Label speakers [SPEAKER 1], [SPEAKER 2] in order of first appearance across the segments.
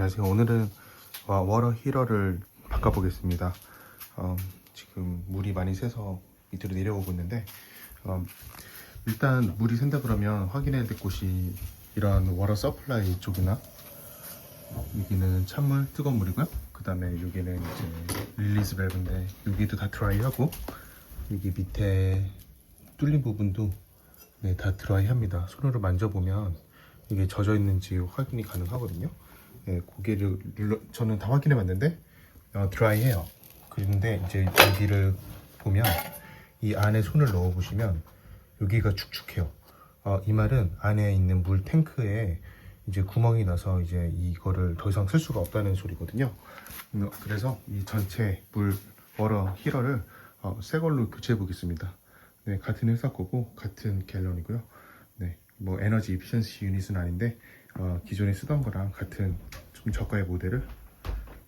[SPEAKER 1] 안녕하세요. 오늘은 와- 워러 히러를 바꿔보겠습니다. 어, 지금 물이 많이 새서 밑으로 내려오고 있는데 어, 일단 물이 샌다 그러면 확인해야 될 곳이 이런 워러 서플라이 쪽이나 여기는 찬물 뜨거운 물이고요. 그 다음에 여기는 이제 릴리즈 밸브인데 여기도 다 드라이하고 여기 밑에 뚫린 부분도 네, 다 드라이합니다. 손으로 만져보면 이게 젖어 있는지 확인이 가능하거든요. 네, 고개를 눌러 저는 다 확인해 봤는데 어, 드라이해요. 그런데 이제 여기를 보면 이 안에 손을 넣어 보시면 여기가 축축해요. 어, 이 말은 안에 있는 물 탱크에 이제 구멍이 나서 이제 이거를 더 이상 쓸 수가 없다는 소리거든요. 음, 그래서 이 전체 물 워러 히러를 어, 새 걸로 교체해 보겠습니다. 네, 같은 회사 거고 같은 갤런이고요. 네, 뭐 에너지 이피션시 유닛은 아닌데 어, 기존에 쓰던 거랑 같은 좀 저가의 모델을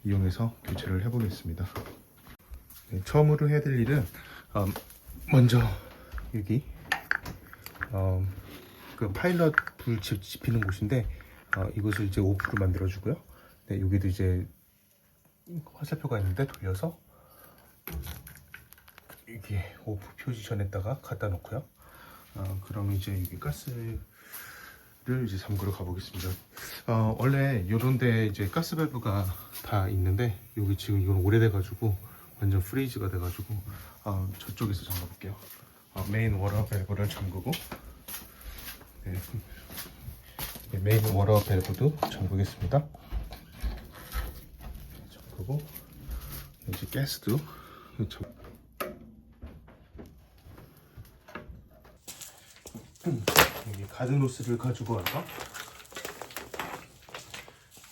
[SPEAKER 1] 이용해서 교체를 해보겠습니다. 네, 처음으로 해야 될 일은 어, 먼저 여기 어, 그 파일럿 불 집- 지피는 곳인데 어, 이곳을 이제 오프로 만들어 주고요. 네, 여기도 이제 화살표가 있는데 돌려서 이게 오프 포지션에다가 갖다 놓고요. 어, 그럼 이제 여기 가스 를 이제 잠그러 가보겠습니다. 어, 원래 요런데 이제 가스 밸브가 다 있는데 여기 지금 이건 오래돼가지고 완전 프리즈가 돼가지고 어, 저쪽에서 잠가볼게요. 어, 메인 워터 밸브를 잠그고 네, 네, 메인 워터 밸브도 잠그겠습니다. 잠그고 이제 가스도 잠. 여기 가든로스를 가지고 와서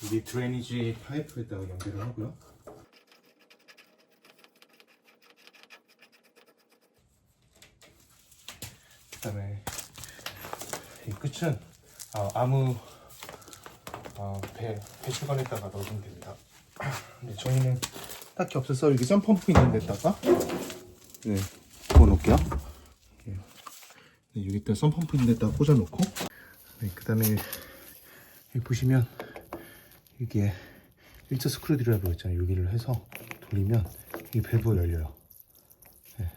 [SPEAKER 1] 여기 드레니지 파이프에다가 연결을 하고요. 그다음에 이 끝은 어, 아무 어, 배 배수관에다가 넣으면 됩니다. 근데 저희는 딱히 없어서 여기 썬펌프 있는 데다가 네 부어놓을게요. 네, 여기다 썬펌프 있는 데다가 꽂아놓고. 네, 그 다음에 여기 보시면 이게 1차 스크류 드라이버 있잖아요. 여기를 해서 돌리면 이 밸브가 열려요. 네,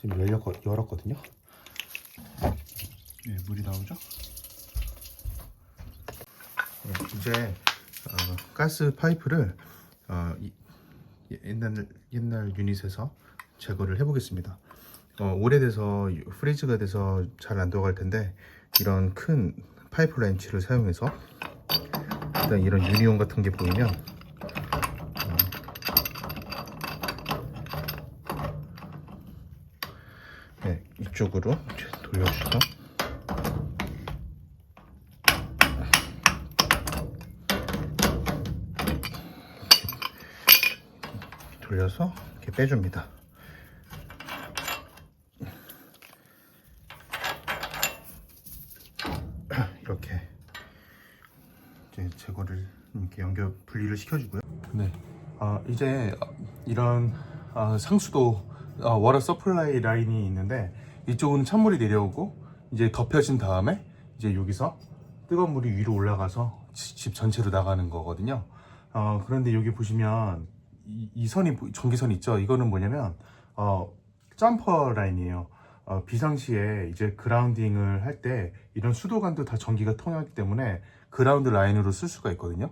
[SPEAKER 1] 지금 열렸, 열었거든요. 네, 물이 나오죠? 네, 이제 어, 가스 파이프를 어, 이- 옛날, 옛날 유닛에서 제거를 해보겠습니다 어, 오래돼서 프리즈가 돼서 잘 안 들어갈 텐데 이런 큰 파이프 렌치를 사용해서 일단 이런 유니온 같은 게 보이면 어, 네, 이쪽으로 돌려주셔서 이렇게 돌려서 이렇게 빼줍니다. 이렇게 이제 제거를 이렇게 연결 분리를 시켜주고요. 네. 아 이제 이런 아, 상수도 아, 워터 서플라이 라인이 있는데 이쪽은 찬물이 내려오고 이제 덮여진 다음에 이제 여기서 뜨거운 물이 위로 올라가서 지- 집 전체로 나가는 거거든요. 어, 그런데 여기 보시면 이, 이 선이 보- 전기선 있죠. 이거는 뭐냐면 어, 점퍼 라인이에요. 어, 비상시에 이제 그라운딩을 할 때 이런 수도관도 다 전기가 통하기 때문에 그라운드 라인으로 쓸 수가 있거든요.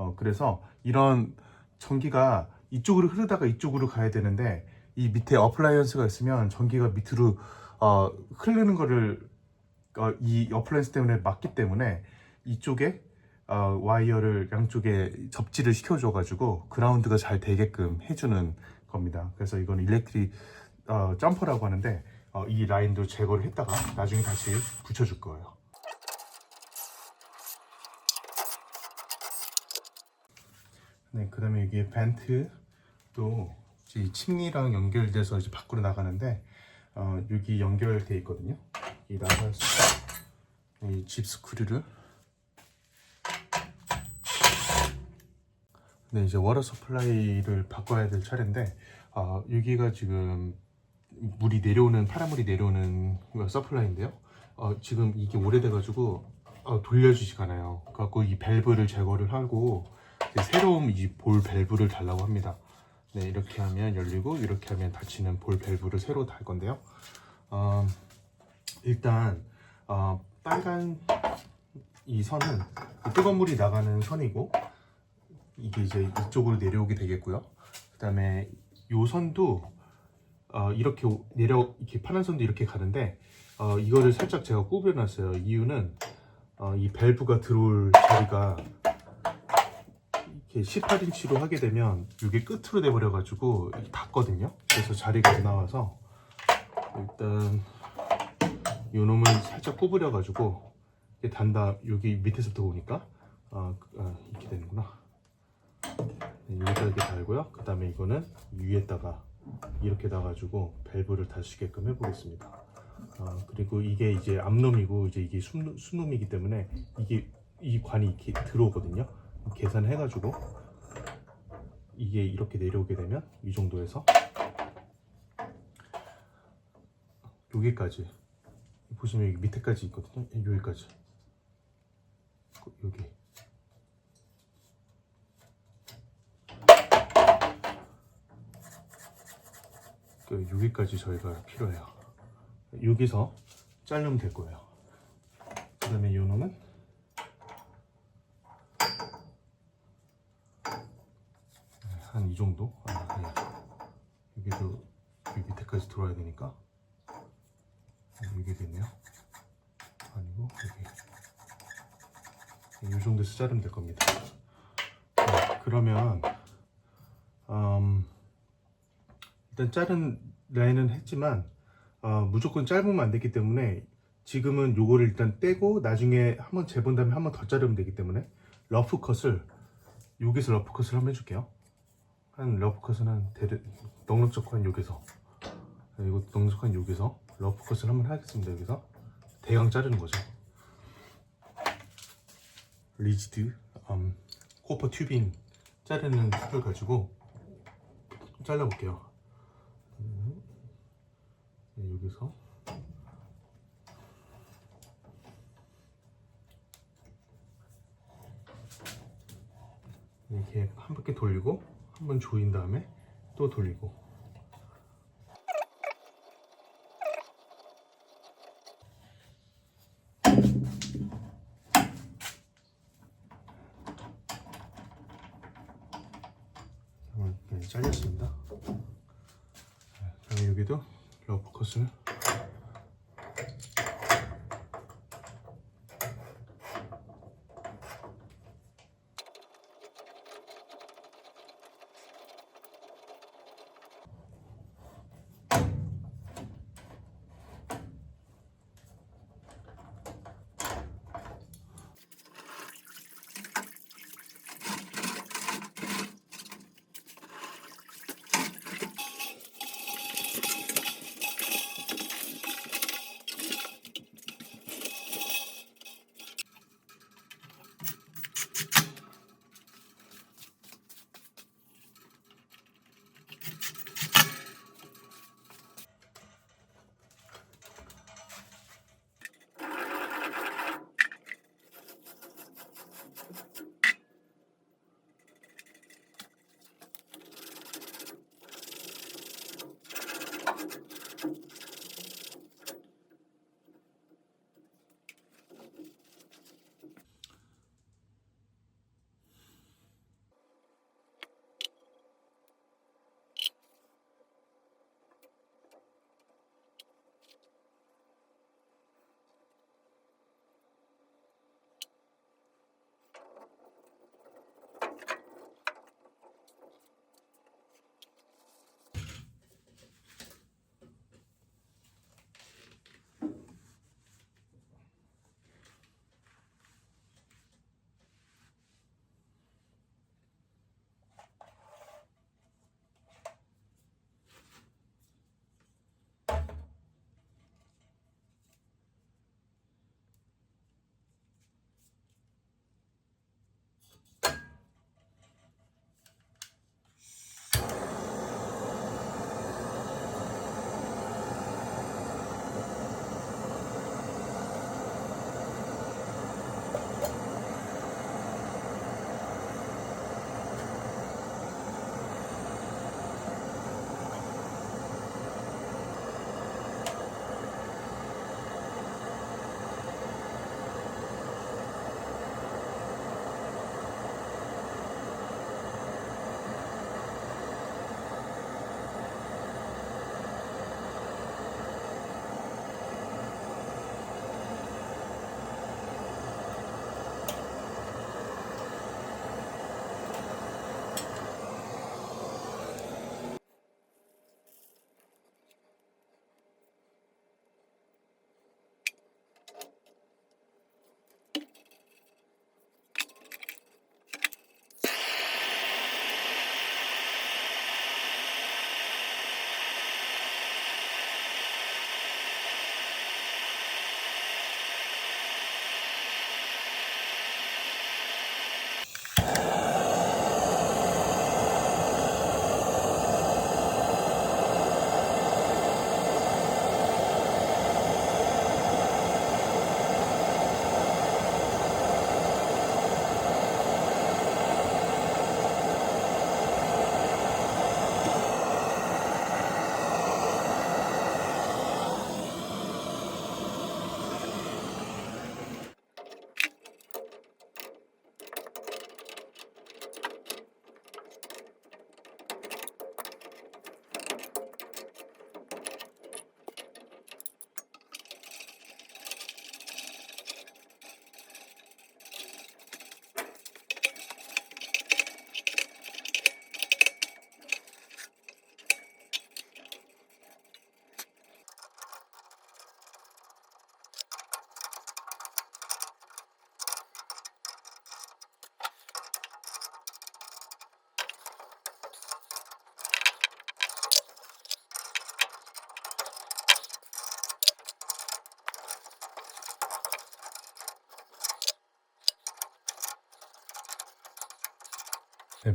[SPEAKER 1] 어, 그래서 이런 전기가 이쪽으로 흐르다가 이쪽으로 가야 되는데 이 밑에 어플라이언스가 있으면 전기가 밑으로 어, 흐르는 거를 어, 이 어플라이언스 때문에 막기 때문에 이쪽에 어, 와이어를 양쪽에 접지를 시켜줘 가지고 그라운드가 잘 되게끔 해주는 겁니다. 그래서 이건 일렉트릭 어, 점퍼라고 하는데 어, 이 라인도 제거를 했다가 나중에 다시 붙여줄 거예요. 네, 그다음에 여기 벤트도 이 침니랑 연결돼서 이제 밖으로 나가는데 어, 여기 연결돼 있거든요. 이 나가서 이집 스크류를 네, 이제 워터 서플라이를 바꿔야 될 차례인데 어, 여기가 지금 물이 내려오는 파란물이 내려오는 서플라이인데요. 어, 지금 이게 오래돼가지고 어, 돌려주지가 않아요. 그래갖고 이 밸브를 제거를 하고 이제 새로운 이 볼 밸브를 달라고 합니다. 네, 이렇게 하면 열리고 이렇게 하면 닫히는 볼 밸브를 새로 달 건데요. 어, 일단 어, 빨간 이 선은 뜨거운 물이 나가는 선이고 이게 이제 이쪽으로 내려오게 되겠고요. 그다음에 요 선도 어, 이렇게 오- 내려 이렇게 파란 선도 이렇게 가는데 어, 이거를 살짝 제가 구겨놨어요. 이유는 어, 이 밸브가 들어올 자리가 18인치로 하게 되면 이게 끝으로 돼버려 가지고 닿거든요. 그래서 자리가 안 나와서 일단 요 놈을 살짝 구부려 가지고 이게 단다 여기 밑에서부터 오니까 아, 그- 아, 이렇게 되는구나. 네, 여기다 이렇게 달고요. 그 다음에 이거는 위에다가 이렇게 놔가지고 밸브를 닫히게끔 해보겠습니다. 아, 그리고 이게 이제 앞놈이고 이제 이게 순, 순놈이기 때문에 이게 이 관이 이렇게 들어오거든요. 계산해가지고 이게 이렇게 내려오게 되면 이 정도에서 여기까지 보시면 여기 밑에까지 있거든요. 여기까지 여기 그 여기까지 저희가 필요해요. 여기서 자르면 될 거예요. 그 다음에 요 놈은 한 이 정도? 아, 아니. 여기도 여기 밑에까지 들어와야 되니까 여기 됐네요. 아니고 여기 이 정도에서 자르면 될 겁니다. 자, 그러면 음, 일단 자른 라인은 했지만 어, 무조건 짧으면 안 되기 때문에 지금은 요거를 일단 떼고 나중에 한번 재본 다음에 한번 더 자르면 되기 때문에 러프 컷을 여기서 러프 컷을 한번 해줄게요. 한 러프 컷은 한 대략 넉넉적한 여기서 네, 이거 넉넉한 여기서 러프 컷을 한번 하겠습니다. 여기서 대강 자르는 거죠. 리지드 음, 코퍼 튜빙 자르는 툴을 가지고 좀 잘라볼게요. 음, 네, 여기서 이렇게 한 바퀴 돌리고 한번 조인 다음에 또 돌리고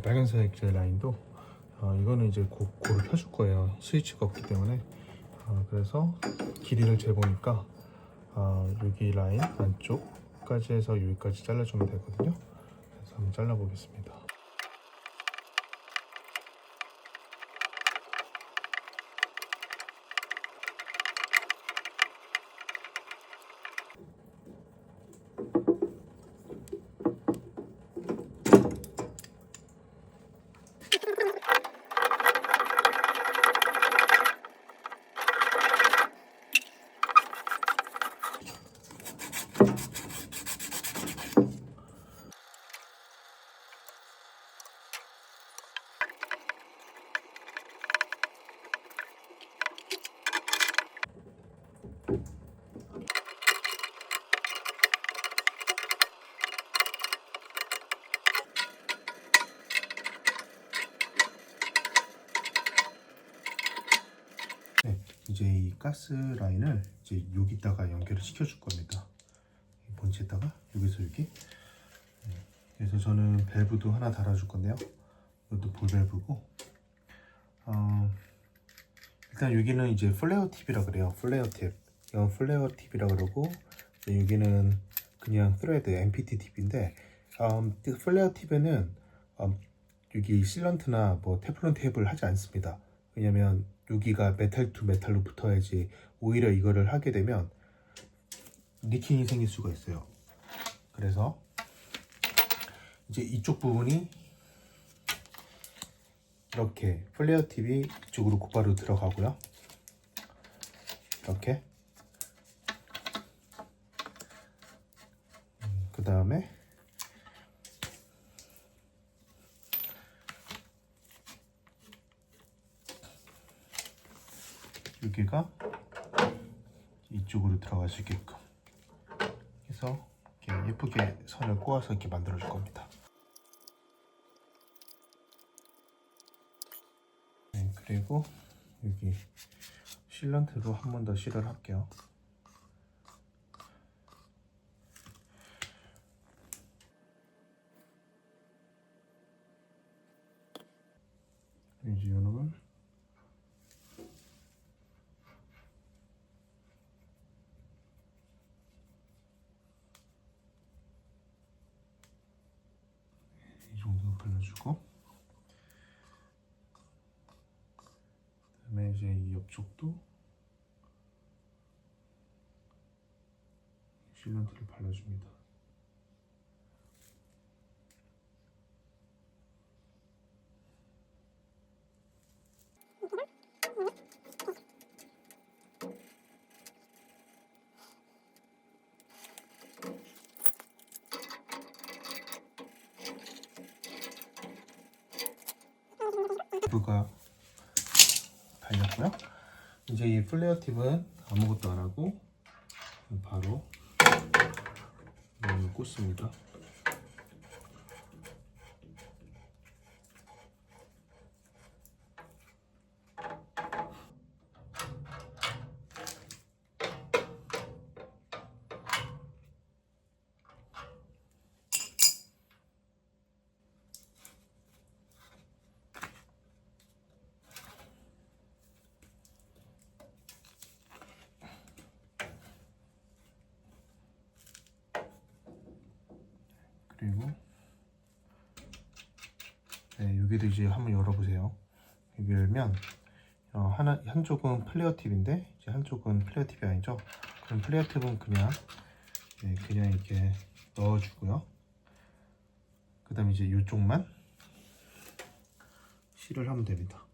[SPEAKER 1] 빨간색 제 라인도 어, 이거는 이제 고, 고루 펴줄 거예요. 스위치가 없기 때문에 어, 그래서 길이를 재보니까 어, 여기 라인 안쪽까지 해서 여기까지 잘라주면 되거든요. 그래서 한번 잘라보겠습니다. 네, 이제 이 가스 라인을 이제 여기다가 연결을 시켜줄 겁니다. 이 본체에다가 여기서 여기. 네, 그래서 저는 밸브도 하나 달아줄 건데요. 이것도 볼 밸브고. 어, 일단 여기는 이제 플레어 팁이라 그래요. 플레어 팁. 이건 플레어 팁이라 그러고 여기는 그냥 스레드 MPT 팁인데 음, 그 플레어 팁에는 음, 여기 실런트나 뭐 테플론 탭을 하지 않습니다. 왜냐면 여기가 메탈 투 메탈로 붙어야지 오히려 이거를 하게 되면 니킹이 생길 수가 있어요. 그래서 이제 이쪽 부분이 이렇게 플레어 팁이 이쪽으로 곧바로 들어가고요. 이렇게 그 다음에 여기가 이쪽으로 들어갈 수 있게끔 해서 이렇게 예쁘게 선을 꼬아서 이렇게 만들어 줄 겁니다. 네, 그리고 여기 실런트로 한 번 더 실을 할게요. 이제 요놈을 이 정도 발라주고 그다음에 이제 이 옆쪽도 실런트를 발라줍니다. 부가 달렸고요. 플레어 팁은 아무것도 안 하고 바로 꽂습니다. 그리고 네, 여기도 이제 한번 열어보세요. 여기 열면 어, 하나 한쪽은 플레어 팁인데 이제 한쪽은 플레어 팁이 아니죠. 그럼 플레어 팁은 그냥 네, 그냥 이렇게 넣어주고요. 그다음 에 이제 이쪽만 실을 하면 됩니다.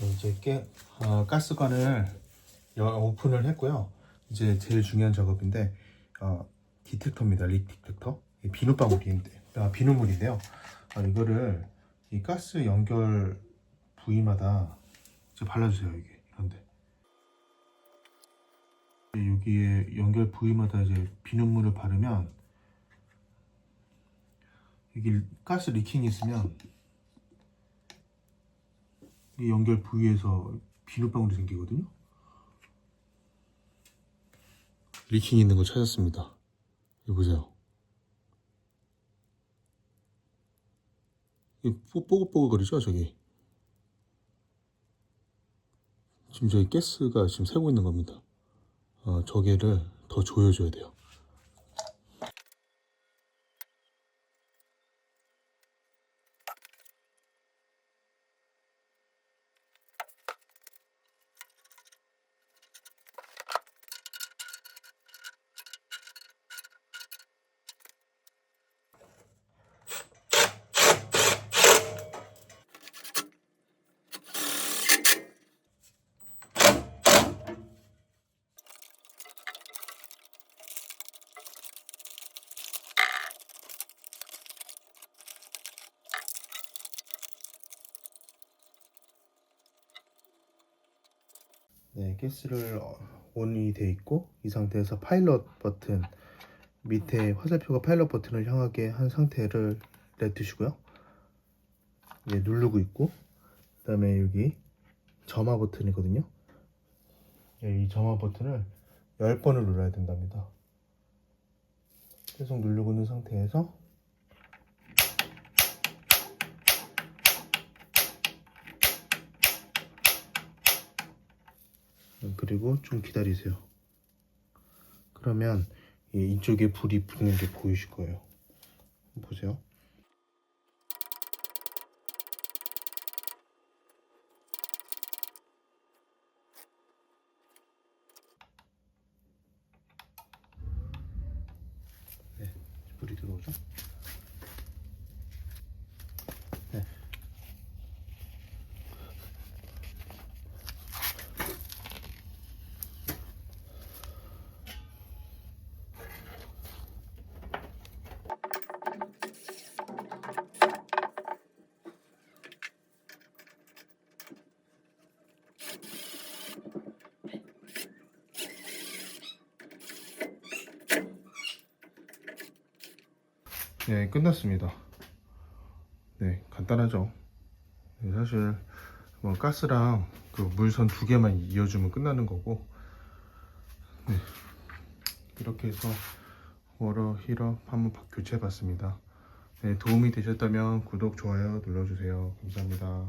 [SPEAKER 1] 네, 깨, 어, 가스관을 여- 오픈을 했고요. 이제 제일 중요한 작업인데 어, 디텍터입니다. 립 디텍터. 이 비눗방울인데 아, 비눗물인데요. 아, 이거를 이 가스 연결 부위마다 발라주세요. 이게 이런데 여기에 연결 부위마다 이제 비눗물을 바르면 여기 가스 리킹이 있으면 이 연결 부위에서 비눗방울이 생기거든요. 리킹 있는 거 찾았습니다. 여기 보세요. 이 뽀- 뽀글뽀글거리죠, 저기. 지금 저기 가스가 지금 새고 있는 겁니다. 어, 저게를 더 조여줘야 돼요. 네, 가스를 어, 온이 돼 있고 이 상태에서 파일럿 버튼 밑에 화살표가 파일럿 버튼을 향하게 한 상태를 냅두시고요. 예, 누르고 있고 그 다음에 여기 점화 버튼이거든요. 예, 이 점화 버튼을 10번을 눌러야 된답니다. 계속 누르고 있는 상태에서 그리고 좀 기다리세요. 그러면 이- 이쪽에 불이 붙는 게 보이실 거예요. 보세요. 네, 끝났습니다. 네, 간단하죠. 네, 사실 뭐 가스랑 그 물선 두 개만 이어주면 끝나는 거고, 네, 이렇게 해서 워러 힐업 한번 바- 교체해 봤습니다. 네, 도움이 되셨다면 구독, 좋아요 눌러주세요. 감사합니다.